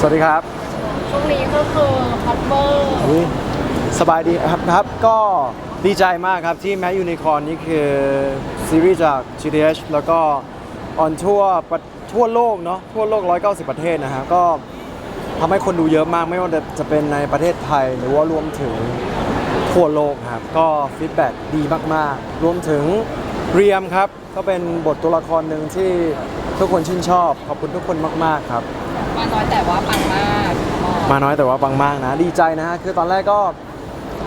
สวัสดีครับ ช่วงนี้ก็คือฮอตเวอร์อุ๊ยสบายดีครับครับ ก็ดีใจมากครับที่แม u ยูนิคอ r n นี่คือซีรีส์จาก GTH แล้วก็ออนทั่วประทั่วโลกเนาะทั่วโลก 190 ประเทศนะฮะก็ทำให้คนดูเยอะมากไม่ว่าจะเป็นในประเทศไทยหรือว่ารวมถึงทั่วโลกครับ ก็ฟีดแบ็ดีมาก ๆ รวมถึงเรียมครับ ก็เป็นบทตัวละครหนึ่งที่ทุกคนชื่นชอบ ขอบคุณทุกคนมาก ๆ ครับ มาน้อยแต่ว่าปังมากมาน้อยแต่ว่าบางมากนะ ดีใจนะฮะคือตอนแรกก็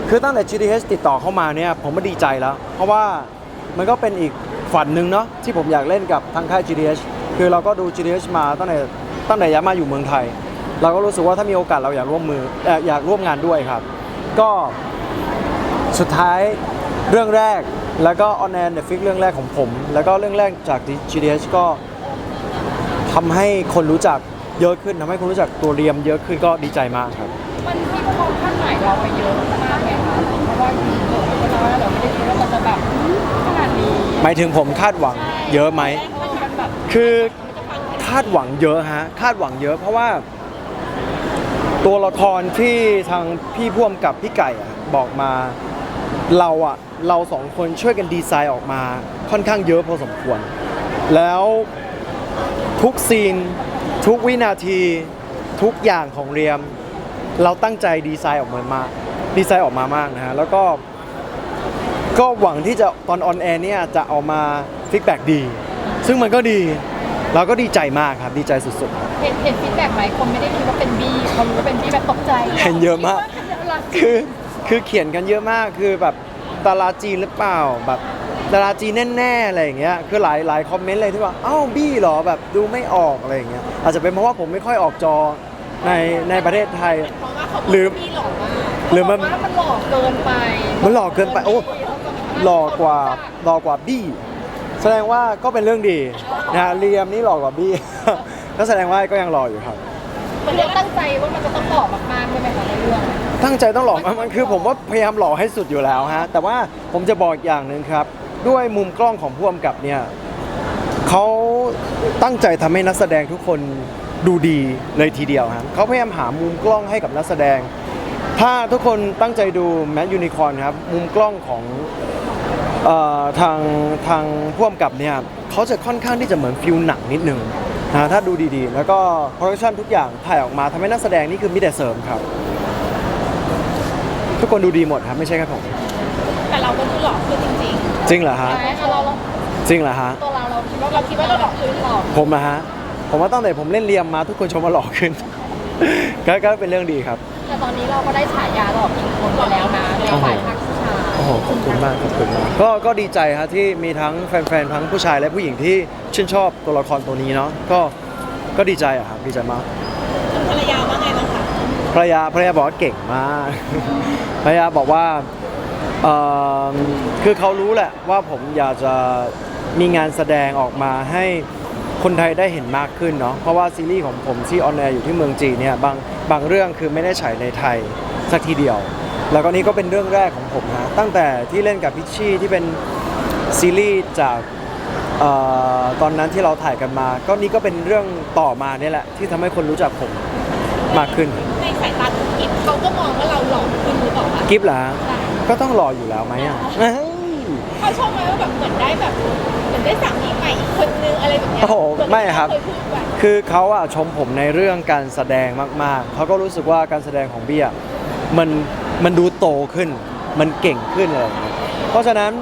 คือตั้งแต่ GTH ติดต่อเข้ามาเนี่ยผมก็ดีใจแล้ว เพราะว่ามันก็เป็นอีกฝันหนึ่งเนาะที่ผมอยากเล่นกับทางค่าย GTH คือเราก็ดู GTH มาตั้งแต่ตั้งแต่ย้ายมาอยู่เมืองไทย เราก็รู้สึกว่าถ้ามีโอกาสเราอยากร่วมมืออยากร่วมงานด้วยครับ ก็สุดท้ายเรื่องแรกแล้วก็ออนแอนเดฟิกเรื่องแรกของผม แล้วก็เรื่องแรกจาก GTH ก็ทำให้คนรู้จัก เยอะขึ้นทำให้คนรู้จักตัวเรียมเยอะขึ้นก็ดีใจมากครับ มันมีความคาดหมายเราไปเยอะมากเลยค่ะเพราะว่าเกิดมาน้อยแล้วเราไม่ได้คิดว่ามันจะแบบขนาดนี้หมายถึงผมคาดหวังเยอะไหมเออมันแบบคือคาดหวังเยอะฮะคาดหวังเยอะเพราะว่า ตัวละครที่ทางพี่พ่วมกับพี่ไก่อะบอกมาเราอะเราสองคนช่วยกันดีไซน์ออกมาค่อนข้างเยอะพอสมควร แล้วทุกซีน ทุกวินาทีทุกอย่างของเรียม เราตั้งใจดีไซน์ออกมามากดีไซน์ออกมามากนะฮะแล้วก็ ก็หวังที่จะตอนออนแอร์เนี่ยจะเอามาฟีดแบ็ดี ซึ่งมันก็ดี เราก็ดีใจมากครับดีใจสุดๆครับ เห็นเห็นฟีดแบ็กไหมคนไม่ได้คิดว่าเป็นบี้เขารู้ว่าเป็นบี้แบบตกใจเห็นเยอะมากคือคือเขียนกันเยอะมากคือแบบดาราจีนหรือเปล่าแบบ ดาราจีนแน่ๆอะไรอย่างเงี้ยคือหลายหลายคอมเมนต์เลยที่ว่าอ้าวบี้เหรอแบบดูไม่ออกอะไรอย่างเงี้ยอาจจะเป็นเพราะว่าผมไม่ค่อยออกจอในในประเทศไทย เพราะว่าเขาหรือบี้หล่อมากหรือมันเขาบกว่ามันหล่อเกินไปมันหล่อเกินไปโอ้หล่อกว่าหล่อกว่าบี้ แสดงว่าก็เป็นเรื่องดีนะฮะเรียมนี่หล่อกว่าบี้ ก็แสดงว่าก็ยังหล่ออยู่ครับ มันเรียกตั้งใจว่ามันจะต้องหล่อมากๆใช่ไหมคะในเรื่องตั้งใจต้องหล่อมากมันคือผมว่าพยายามหล่อให้สุดอยู่แล้วฮะแต่ว่าผมจะบอกอีกอย่างหนึ่งครับ ด้วยมุมกล้องของผู้กำกับเนี่ยเขาตั้งใจทำให้นักแสดงทุกคนดูดีเลยทีเดียวฮะเขาพยายามหามุมกล้องให้กับนักแสดง ถ้าทุกคนตั้งใจดูแมทยูนิคอนครับมุมกล้องของออทางทางผู้กำกับเนี่ยเขาจะค่อนข้างที่จะเหมือนฟิลหนังนิดนึงนะถ้าดูดีๆ แล้วก็โปรดักชันทุกอย่างถ่ายออกมาทำให้นักแสดงนี่คือมีแต่เสริมครับ ทุกคนดูดีหมดครับไม่ใช่แค่ผม แต่เราก็ดูหล่อขึ้นจริง จริงเหรอๆฮะ ใช่เราเราจริงเหรอฮะ ตัวเราเราคิดว่าเราคิดว่าเราหล่อขึ้นหล่อผมนะฮะ ผมว่าตั้งแต่ผมเล่นเรียมมาทุกคนชมว่าหล่อขึ้น ก็ก็เป็นเรื่องดีครับ แต่ตอนนี้เราก็ได้ฉายาหล่อพิงคนไปแล้วนะในฝ่ายภาคผู้ชายโอ้โห ขอบคุณมาก ขอบคุณมาก ก็ ก็ดีใจครับที่มีทั้งแฟนๆ ทั้งผู้ชายและผู้หญิงที่ชื่นชอบตัวละครตัวนี้เนาะ ก็ ก็ดีใจอะครับ ดีใจมากภรรยาว่าไงบ้างคะภรรยาภรรยาบอกว่าเก่งมาก ภรรยาบอกว่า เอ่อคือเขารู้แหละว่าผมอยากจะมีงานแสดงออกมาให้คนไทยได้เห็นมากขึ้นเนาะเพราะว่าซีรีส์ของผมที่ออนแอร์อยู่ที่เมืองจีนเนี่ยบางบางเรื่องคือไม่ได้ฉายในไทยสักทีเดียว แล้วก็นี่ก็เป็นเรื่องแรกของผมนะตั้งแต่ที่เล่นกับพิชชี่ที่เป็นซีรีส์จากเออตอนนั้นที่เราถ่ายกันมา ก็นี่ก็เป็นเรื่องต่อมาเนี่ยแหละที่ทำให้คนรู้จักผมมากขึ้นในสายตาธุรกิจเขาก็มองว่าเราหล่อขึ้นหรือเปล่าคะกิฟต์เหรอฮะ ก็ต้องรออยู่แล้วไหมอะเอ้ยเขาชอบไหมว่าแบบเหมือนได้แบบเหมือนได้สามีใหม่อีกคนนึงอะไรแบบเนี้ยโอ้โหไม่ครับเคยพูดไว้คือเขาอะชมผมในเรื่องการแสดงมากๆ เขาก็รู้สึกว่าการแสดงของเบี้ยมันมันดูโตขึ้น มันเก่งขึ้นอะไรอย่างเงี้ยเพราะฉะนั้น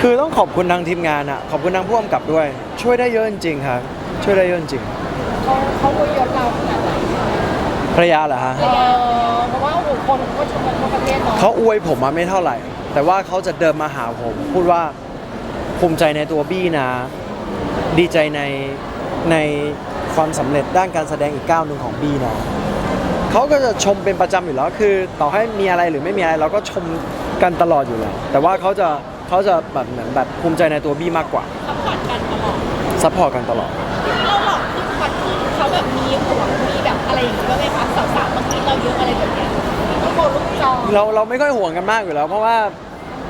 คือต้องขอบคุณทางทีมงานอะขอบคุณทางผู้กำกับด้วย ช่วยได้เยอะจริงๆครับ ช่วยได้เยอะจริงเขาเขาอวยยศเราขนาดไหนๆภรรยาเหรอฮะ เออเพราะว่าโอ้โห คนเขาก็ชมกันทั่วประเทศเนาะเขาอวยผมมาไม่เท่าไหร่ แต่ว่าเขาจะเดินมาหาผม พูดว่าภูมิใจในตัวบี้นะ ดีใจในในความสำเร็จด้านการแสดงอีกก้าวหนึ่งของบี้นะเขาก็จะชมเป็นประจำอยู่แล้วคือ ต่อให้มีอะไรหรือไม่มีอะไรเราก็ชมกันตลอดอยู่แล้วแต่ว่าเขาจะเขาจะแบบเหมือนแบบภูมิใจในตัวบี้มากกว่าซัพพอร์ตกันตลอดซัพพอร์ตกันตลอด เราหล่อขึ้นควันขึ้นเขาแบบมีห่วงมีแบบอะไรอย่างเงี้ยไหมคะสาวๆบางทีเราเยอะอะไรแบบเนี้ยต้อง โกนลูกจองเราเราไม่ค่อยห่วงกันมากอยู่แล้ว เพราะว่า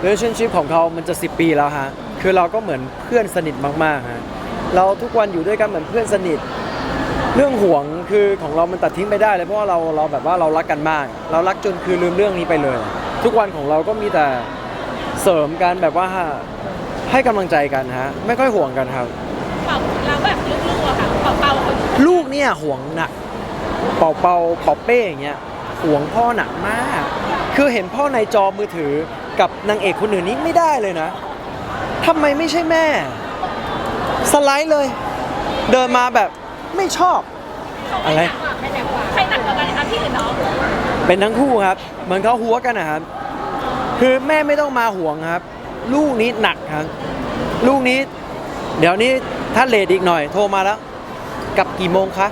relationship ของเขามันจะ 10 ปีแล้วฮะ คือเราก็เหมือนเพื่อนสนิทมากๆฮะ เราทุกวันอยู่ด้วยกันเหมือนเพื่อนสนิท เรื่องห่วงคือของเรามันตัดทิ้งไปได้เลยเพราะว่าเราเราแบบว่าเรารักกันมาก เรารักจนคือลืมเรื่องนี้ไปเลย ทุกวันของเราก็มีแต่เสริมกันแบบว่าให้กำลังใจกันฮะ ไม่ค่อยห่วงกันครับเป่าแล้วแบบลูกๆอะค่ะเป่าเป่าเขาลูกเนี่ยห่วงหนักเป่าเป่าเป่าเป้อย่างเงี้ย ห่วงพ่อหนักมาก คือเห็นพ่อในจอมือถือกับนางเอกคนอื่นนี้ไม่ได้เลยนะทำไมไม่ใช่แม่ สไลด์เลย เดินมาแบบไม่ชอบ อะไรใครหนักกว่าใครหนักกว่ากันคะพี่หรือน้องเป็นทั้งคู่ครับ เหมือนเขาหัวกันนะครับ คือแม่ไม่ต้องมาห่วงครับ ลูกนี้หนักครับ ลูกนี้ เดี๋ยวนี้ถ้าเลทอีกหน่อย โทรมาแล้ว กลับกี่โมงคะ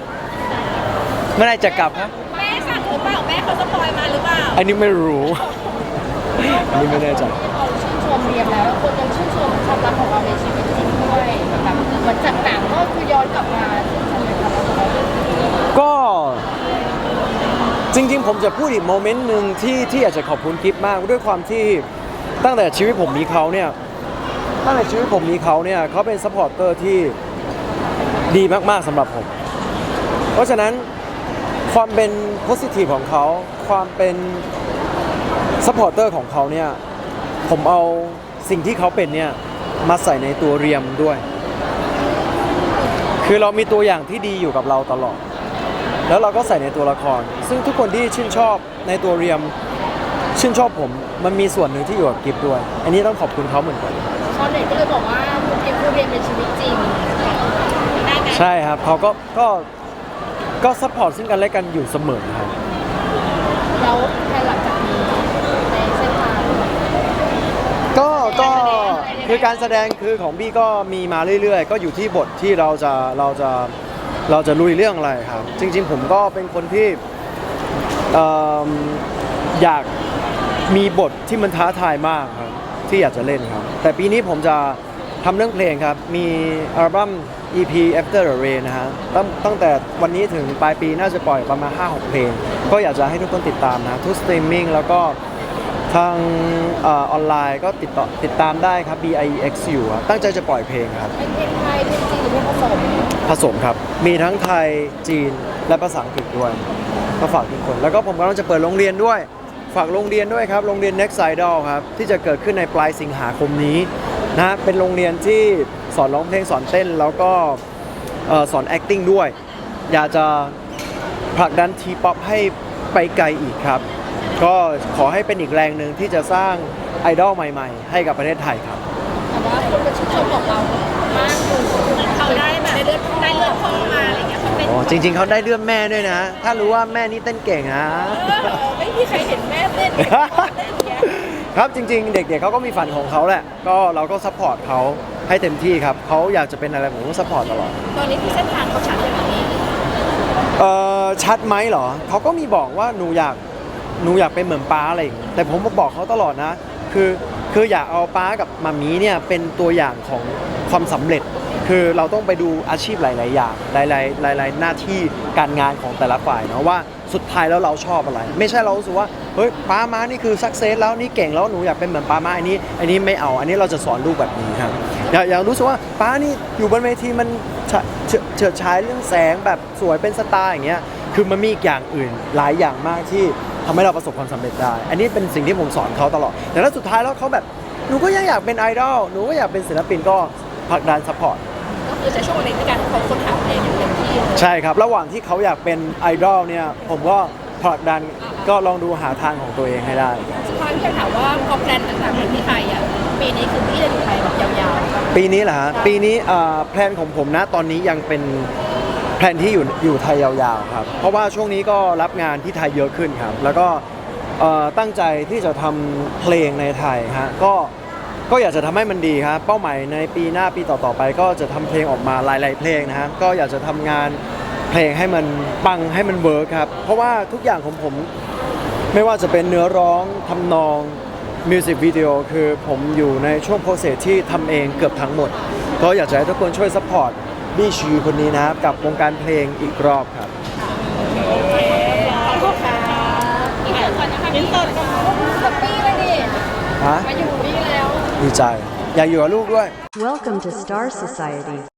เมื่อไหรจะกลับครับ ล่าอันนี้ไม่รู้ อันนี้ไม่แน่ใจ เราชื่นชมเรียมแล้ว คนยังชื่นชมความรักของเราในชีวิตจริงด้วยแบบเหมือนจากหนังก็คือย้อนกลับมาชื่นชมในความรักของเราก็จริงๆ ผมจะพูดอีกโมเมนต์หนึ่งที่ที่อยากจะขอบคุณกิฟมากด้วยความที่ตั้งแต่ชีวิตผมมีเขาเนี่ยตั้งแต่ชีวิตผมมีเขาเนี่ยเขาเป็นซัพพอร์ตเตอร์ที่ดีมากๆสำหรับผม เพราะฉะนั้น ความเป็นโพสิทีฟของเขา ความเป็นซัพพอร์เตอร์ของเขาเนี่ย ผมเอาสิ่งที่เขาเป็นเนี่ย มาใส่ในตัวเรียมด้วย คือเรามีตัวอย่างที่ดีอยู่กับเราตลอด แล้วเราก็ใส่ในตัวละคร ซึ่งทุกคนที่ชื่นชอบในตัวเรียม ชื่นชอบผม มันมีส่วนหนึ่งที่อยู่กับกิฟด้วย อันนี้ต้องขอบคุณเขาเหมือนกันชาวเน็ตก็เลยบอกว่าคุณเอ็มคุณเรียนเป็นชีวิตจริงได้ไหมใช่ครับเขาก็ก็ ก็ซัพพอร์ตซึ่งกันและกันอยู่เสมอครับ แล้วภายหลังจากนี้ในเส้นทางก็ก็คือการแสดงคือของบี้ก็มีมาเรื่อย ๆ ก็อยู่ที่บทที่เราจะเราจะเราจะลุยเรื่องอะไรครับ จริง ๆ ผมก็เป็นคนที่เอิ่มอยากมีบทที่มันท้าทายมากครับ ที่อยากจะเล่นครับ แต่ปีนี้ผมจะ ทำเรื่องเพลงครับ มีอัลบั้ม EP After the Rain นะฮะตั้งตั้งแต่วันนี้ถึงปลายปีน่าจะปล่อยประมาณ 5-6 เพลง ก็อยากจะให้ทุกคนติดตามนะ ทุกสตรีมมิ่งแล้วก็ทางเออออนไลน์ก็ติดต่อติดตามได้ครับ B I E X U ครับตั้งใจจะปล่อยเพลงครับ เป็นเพลงไทยเพลงจีนหรือเพลงผสมผสมครับ มีทั้งไทยจีนและภาษาอังกฤษด้วยก็ฝากทุกคน แล้วก็ผมกำลังจะเปิดโรงเรียนด้วย ฝากโรงเรียนด้วยครับ โรงเรียน Next Idol ครับ ที่จะเกิดขึ้นในปลายสิงหาคมนี้ นะเป็นโรงเรียนที่สอนร้องเพลงสอนเต้นแล้วก็เอ่อสอน acting ด้วย อยากจะผลักดันทีป๊อปให้ไปไกลอีกครับ ก็ขอให้เป็นอีกแรงหนึ่งที่จะสร้างไอดอลใหม่ๆ ให้กับประเทศไทยครับแต่ว่าคนก็ชื่นชมของเรามากอยู่เขาได้แบบได้เลือดได้เลือดพ่อมาอะไรเงี้ยเขาเป็นอ๋อจริง ๆเขาได้เลื่อนแม่ด้วยนะ ถ้ารู้ว่าแม่นี่เต้นเก่งนะเออไม่มีใครเห็นแม่เต้นเต้นเงี้ย ครับจริง ๆ เด็กๆเขาก็มีฝันของเขาแหละ ก็เราก็ซัพพอร์ตเขาให้เต็มที่ครับเขาอยากจะเป็นอะไรผมก็ซัพพอร์ตตลอดตอนนี้ที่เส้นทางเขาชัดเลยแบบนี้เอ่อชัดไหมเหรอเขาก็มีบอกว่าหนูอยากหนูอยากเป็นเหมือนป้าอะไรอย่างเงี้ยแต่ผมก็บอกเขาตลอดนะ คือคืออยากเอาป้ากับมามีเนี่ยเป็นตัวอย่างของความสำเร็จ คือเราต้องไปดูอาชีพหลาย ๆ อย่าง หลาย ๆ หลาย ๆ หน้าที่การงานของแต่ละฝ่ายเนาะว่าสุดท้ายแล้วเราชอบอะไร ไม่ใช่เรารู้สึกว่าเฮ้ยป้ามานี่คือสักเซสแล้วนี่เก่งแล้วหนูอยากเป็นเหมือนป้ามาอันนี้ อันนี้ไม่เอาอันนี้เราจะสอนลูกแบบนี้ครับอยากอยารู้สึกว่าป้านี่อยู่บนเวทีมันเฉเฉเฉิดฉายเรื่องแสงแบบสวยเป็นสไตล์อย่างเงี้ยคือมันมีอีกอย่างอื่นหลายอย่างมากที่ทำให้เราประสบความสำเร็จได้ อันนี้เป็นสิ่งที่ผมสอนเขาตลอด แต่ถ้าสุดท้ายแล้วเขาแบบหนูก็ยังอยากเป็นไอดอลหนูก็อยากเป็นศิลปินก็ผลักดันซัพพอร์ต คือจะช่วงเวลาในการเขาค้นหาเพลงอย่างเต็มที่ใช่ครับ ระหว่างที่เขาอยากเป็นไอดอลเนี่ย ผมก็ผลักดันก็ลองดูหาทางของตัวเองให้ได้ สุดท้ายพี่จะถามว่าพอแพลนต่างๆที่ไทยอะปีนี้คือพี่จะอยู่ไทยแบบยาวๆ ปีนี้เหรอฮะ ปีนี้อ่าแพลนของผมนะตอนนี้ยังเป็นแพลนที่อยู่อยู่ไทยยาวๆครับ เพราะว่าช่วงนี้ก็รับงานที่ไทยเยอะขึ้นครับ แล้วก็เอ่อตั้งใจที่จะทำเพลงในไทยฮะ ก็ ก็อยากจะทำให้มันดีครับเป้าหมายในปีหน้าปีต่อๆไป ก็จะทำเพลงออกมาหลาย ๆ เพลงนะฮะก็อยากจะทำงานเพลงให้มันปังให้มันเวิร์คครับเพราะว่าทุกอย่างของผมไม่ว่าจะเป็นเนื้อร้องทำนองมิวสิกวิดีโอคือผมอยู่ในช่วงโปรเซสที่ทำเองเกือบทั้งหมด ก็อยากจะให้ทุกคนช่วยซัพพอร์ตบี้ชีคนนี้นะครับกับวงการเพลงอีกรอบครับโอเคขอบคุณค่ะอีกหนึ่งคนนะคะพี่ต้นแฮปปี้เลยดิฮะมาอยู่นี่แล้ว ดีใจ อยากอยู่กับลูกด้วย Welcome to Star Society.